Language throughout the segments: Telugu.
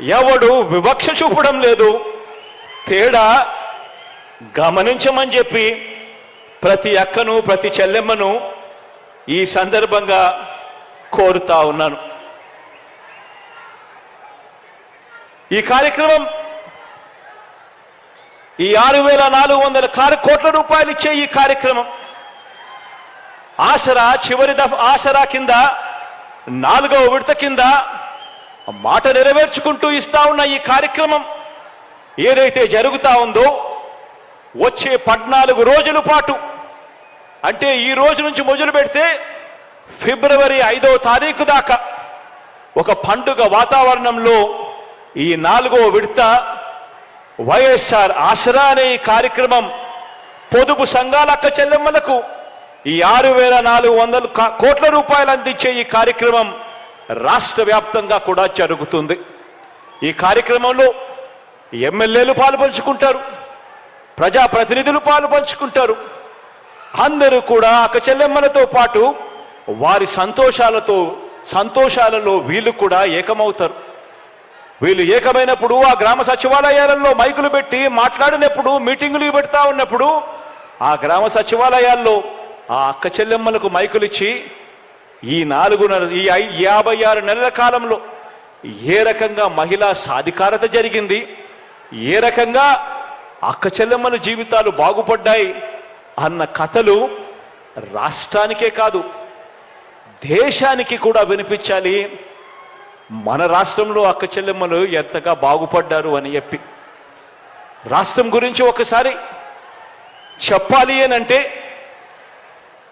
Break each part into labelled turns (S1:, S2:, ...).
S1: ఎవడు వివక్ష చూపడం లేదు. తేడా గమనించమని చెప్పి ప్రతి అక్కను ప్రతి చెల్లెమ్మను ఈ సందర్భంగా కోరుతా ఉన్నాను. ఈ కార్యక్రమం ఈ ఆరు వేల నాలుగు వందల కారు కోట్ల రూపాయలు ఇచ్చే ఈ కార్యక్రమం ఆసరా చివరి దఫ ఆసరా కింద నాలుగవ విడత కింద మాట నెరవేర్చుకుంటూ ఇస్తా ఉన్న ఈ కార్యక్రమం ఏదైతే జరుగుతా ఉందో వచ్చే పద్నాలుగు రోజుల పాటు అంటే ఈ రోజు నుంచి మొదలు పెడితే ఫిబ్రవరి ఐదవ తారీఖు దాకా ఒక పండుగ వాతావరణంలో ఈ నాలుగో విడత వైఎస్ఆర్ ఆసరా అనే ఈ కార్యక్రమం పొదుపు సంఘాల అక్క చెల్లెమ్మలకు ఈ ఆరు వేల నాలుగు వందల కోట్ల రూపాయలు అందించే ఈ కార్యక్రమం రాష్ట్ర వ్యాప్తంగా కూడా జరుగుతుంది. ఈ కార్యక్రమంలో ఎమ్మెల్యేలు పాలుపంచుకుంటారు ప్రజాప్రతినిధులు పాలుపంచుకుంటారు. అందరూ కూడా అక్కచెల్లెమ్మలతో పాటు వారి సంతోషాలతో సంతోషాలలో వీళ్ళు కూడా ఏకమవుతారు. వీళ్ళు ఏకమైనప్పుడు ఆ గ్రామ సచివాలయాలలో మైకులు పెట్టి మాట్లాడినప్పుడు మీటింగులు పెడతా ఉన్నప్పుడు ఆ గ్రామ సచివాలయాల్లో ఆ అక్క చెల్లెమ్మలకు మైకులు ఇచ్చి ఈ నాలుగున్నర ఈ యాభై ఆరు నెలల కాలంలో ఏ రకంగా మహిళా సాధికారత జరిగింది? ఏ రకంగా అక్క చెల్లెమ్మల జీవితాలు బాగుపడ్డాయి అన్న కథలు రాష్ట్రానికే కాదు దేశానికి కూడా వినిపించాలి. మన రాష్ట్రంలో అక్క చెల్లెమ్మలు ఎంతగా బాగుపడ్డారు అని చెప్పి. రాష్ట్రం గురించి ఒకసారి చెప్పాలి అనంటే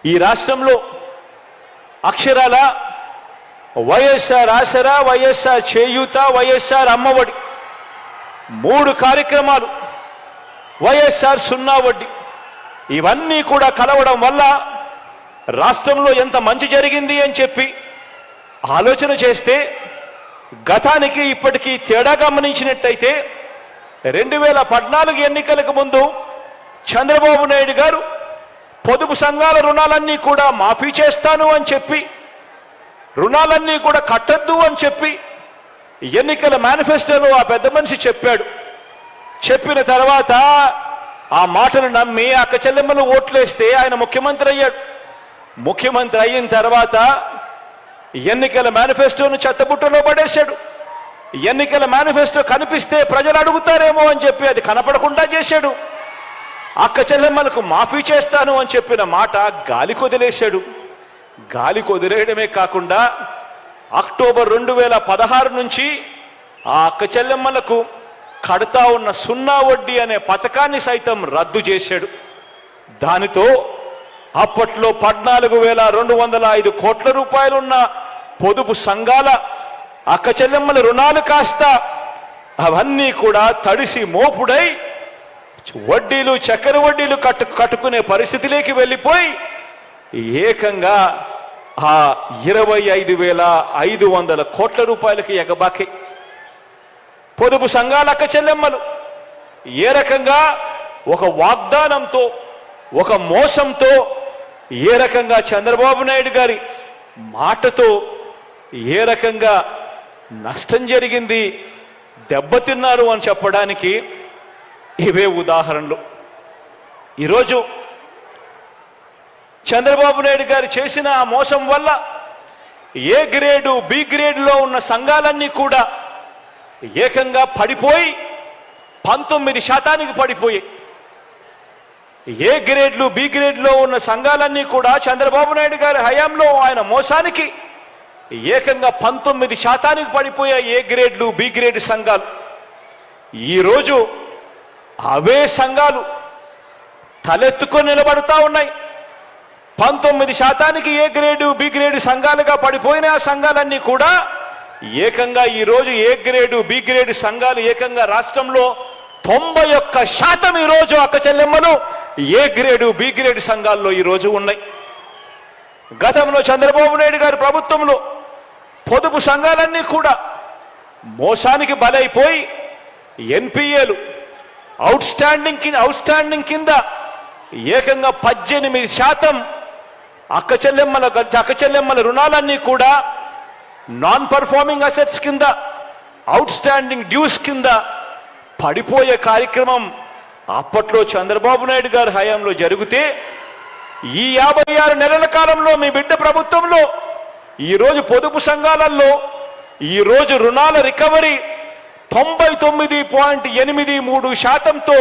S1: ఈ రాష్ట్రంలో అక్షరాల వైఎస్ఆర్ ఆసరా వైఎస్ఆర్ చేయూత వైఎస్ఆర్ అమ్మఒడి మూడు కార్యక్రమాలు. వైఎస్ఆర్ సున్నా వడ్డీ ఇవన్నీ కూడా కలవడం వల్ల రాష్ట్రంలో ఎంత మంచి జరిగింది అని చెప్పి ఆలోచన చేస్తే గతానికి ఇప్పటికీ తేడా గమనించినట్టయితే రెండు వేల పద్నాలుగు ఎన్నికలకు ముందు చంద్రబాబు నాయుడు గారు పొదుపు సంఘాల రుణాలన్నీ కూడా మాఫీ చేస్తాను అని చెప్పి రుణాలన్నీ కూడా కట్టద్దు అని చెప్పి ఎన్నికల మేనిఫెస్టోలో ఆ పెద్ద మనిషి చెప్పాడు. చెప్పిన తర్వాత ఆ మాటలు నమ్మి అక్క చెల్లెమ్మలు ఓట్లేస్తే ఆయన ముఖ్యమంత్రి అయ్యాడు. ముఖ్యమంత్రి అయిన తర్వాత ఎన్నికల మేనిఫెస్టోను చెత్తబుట్టలో పడేశాడు. ఎన్నికల మేనిఫెస్టో కనిపిస్తే ప్రజలు అడుగుతారేమో అని చెప్పి అది కనపడకుండా చేశాడు. అక్క చెల్లెమ్మలకు మాఫీ చేస్తాను అని చెప్పిన మాట గాలి కొదిలేశాడు. గాలి కొదిలేయడమే కాకుండా అక్టోబర్ రెండు వేల పదహారు నుంచి ఆ అక్క చెల్లెమ్మలకు కడతా ఉన్న సున్నా వడ్డీ అనే పథకాన్ని సైతం రద్దు చేశాడు. దానితో అప్పట్లో పద్నాలుగు వేల రెండు వందల ఐదు కోట్ల రూపాయలున్న పొదుపు సంఘాల అక్క చెల్లెమ్మల రుణాలు కాస్త అవన్నీ కూడా తడిసి మోపుడై వడ్డీలు చక్కెర వడ్డీలు కట్టు కట్టుకునే పరిస్థితిలోకి వెళ్ళిపోయి ఏకంగా ఆ ఇరవై ఐదు వేల ఐదు వందల కోట్ల రూపాయలకి ఎగబాకి. పొదుపు సంఘాలక్క చెల్లెమ్మలు ఏ రకంగా ఒక వాగ్దానంతో ఒక మోసంతో ఏ రకంగా చంద్రబాబు నాయుడు గారి మాటతో ఏ రకంగా నష్టం జరిగింది దెబ్బతిన్నారు అని చెప్పడానికి ఇవే ఉదాహరణలు. ఈరోజు చంద్రబాబు నాయుడు గారు చేసిన ఆ మోసం వల్ల ఏ గ్రేడు బి గ్రేడ్లో ఉన్న సంఘాలన్నీ కూడా ఏకంగా పడిపోయి పంతొమ్మిది శాతానికి పడిపోయి ఏ గ్రేడ్లు బి గ్రేడ్లో ఉన్న సంఘాలన్నీ కూడా చంద్రబాబు నాయుడు గారి హయాంలో ఆయన మోసానికి ఏకంగా పంతొమ్మిది శాతానికి పడిపోయాయి ఏ గ్రేడ్లు బి గ్రేడ్ సంఘాలు. ఈరోజు అవే సంఘాలు తలెత్తుకొని నిలబడతా ఉన్నాయి. పంతొమ్మిది శాతానికి ఏ గ్రేడు బి గ్రేడు సంఘాలుగా పడిపోయిన ఆ సంఘాలన్నీ కూడా ఏకంగా ఈరోజు ఏ గ్రేడు బి గ్రేడు సంఘాలు ఏకంగా రాష్ట్రంలో తొంభై ఒక్క శాతం ఈరోజు అక్క చెల్లెమ్మలు ఏ గ్రేడు బి గ్రేడు సంఘాల్లో ఈ రోజు ఉన్నాయి. గతంలో చంద్రబాబు నాయుడు గారి ప్రభుత్వంలో పొదుపు సంఘాలన్నీ కూడా మోసానికి బలైపోయి ఎన్పిఏలు అవుట్ స్టాండింగ్ కింద అవుట్ స్టాండింగ్ కింద ఏకంగా పద్దెనిమిది శాతం అక్క చెల్లెమ్మల అక్క చెల్లెమ్మల రుణాలన్నీ కూడా నాన్ పర్ఫార్మింగ్ అసెట్స్ కింద అవుట్ స్టాండింగ్ డ్యూస్ కింద పడిపోయే కార్యక్రమం అప్పట్లో చంద్రబాబు నాయుడు గారి హయాంలో జరిగితే ఈ యాభై ఆరు నెలల కాలంలో మీ బిడ్డ ప్రభుత్వంలో ఈరోజు పొదుపు సంఘాలలో ఈరోజు రుణాల రికవరీ తొంభై తొమ్మిది పాయింట్ ఎనిమిది మూడు శాతంతో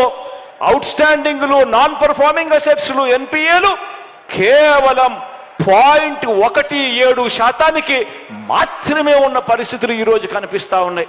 S1: అవుట్ స్టాండింగ్లు నాన్ పర్ఫార్మింగ్ అసెట్స్లు ఎన్పిఏలు కేవలం పాయింట్ ఒకటి ఏడు శాతానికి మాత్రమే ఉన్న పరిస్థితులు ఈరోజు కనిపిస్తూ కనిపిస్తా ఉన్నాయి.